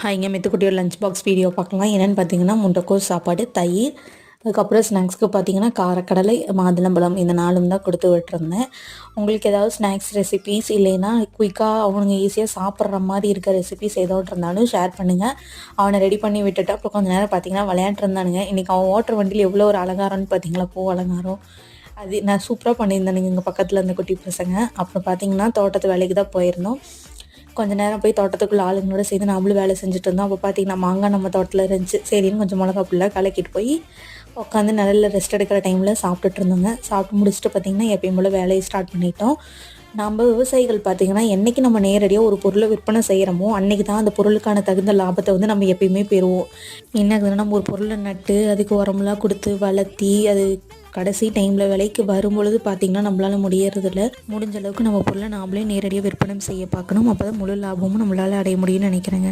ஹாய்ங்க இங்கே மெத்துக்குட்டியோட lunch box video பார்க்கலாம். என்னென்னு பார்த்தீங்கன்னா முட்டைக்கோஸ் சாப்பாடு தயிர் அதுக்கப்புறம் ஸ்நாக்ஸ்க்கு பார்த்தீங்கன்னா காரக்கடலை மாதுளம்பழம் இந்த நாலும் தான் கொடுத்து விட்டுருந்தேன். உங்களுக்கு ஏதாவது ஸ்நாக்ஸ் ரெசிபீஸ் இல்லைன்னா குயிக்காக அவனுங்க ஈஸியாக சாப்பிட்ற மாதிரி இருக்க ரெசிபீஸ் ஏதாவது இருந்தாலும் ஷேர் பண்ணுங்கள் அவனை ரெடி பண்ணி விட்டுட்டு அப்புறம் கொஞ்சம் நேரம் பார்த்தீங்கன்னா விளையாண்டுருந்தானுங்க இன்றைக்கி அவன் ஓட்டுற வண்டியில் எவ்வளோ ஒரு அலங்காரம்னு பார்த்தீங்களா? பூ அலங்காரம். அது நான் சூப்பராக பண்ணியிருந்தேனுங்க எங்கள் பக்கத்தில் இருந்த குட்டி பசங்க. அப்புறம் பார்த்தீங்கன்னா தோட்டத்து வேலைக்கு தான் போயிருந்தோம். கொஞ்ச நேரம் போய் தோட்டத்துக்குள்ள ஆளுங்களோட சேர்ந்து நம்மளும் வேலை செஞ்சுட்டு இருந்தோம். அப்போ பார்த்தீங்கன்னா மாங்காய் நம்ம தோட்டத்தில் இருந்துச்சு. சரின்னு கொஞ்சம் மிளகா புள்ள கலக்கிட்டு போய் உட்காந்து நல்ல ரெஸ்ட் எடுக்கிற டைமில் சாப்பிட்டுட்டு இருந்தோங்க. சாப்பிட்டு முடிச்சுட்டு பார்த்தீங்கன்னா எப்பயும் போல் வேலையை ஸ்டார்ட் பண்ணிட்டோம். நம்ம விவசாயிகள் பார்த்திங்கன்னா என்றைக்கு நம்ம நேரடியாக ஒரு பொருளை விற்பனை செய்கிறோமோ அன்றைக்கி தான் அந்த பொருளுக்கான தகுந்த லாபத்தை வந்து நம்ம எப்பயுமே பெறுவோம். என்ன நம்ம ஒரு பொருளை நட்டு அதுக்கு உரமெல்லாம் கொடுத்து வளர்த்தி அது கடைசி டைமில் விலைக்கு வரும்பொழுது பார்த்திங்கன்னா நம்மளால் முடியறதில்ல. முடிஞ்ச அளவுக்கு நம்ம பொருளை நாமளே நேரடியாக விற்பனை செய்ய பார்க்கணும். அப்போ தான் முழு லாபமும் நம்மளால் அடைய முடியும்னு நினைக்கிறேங்க.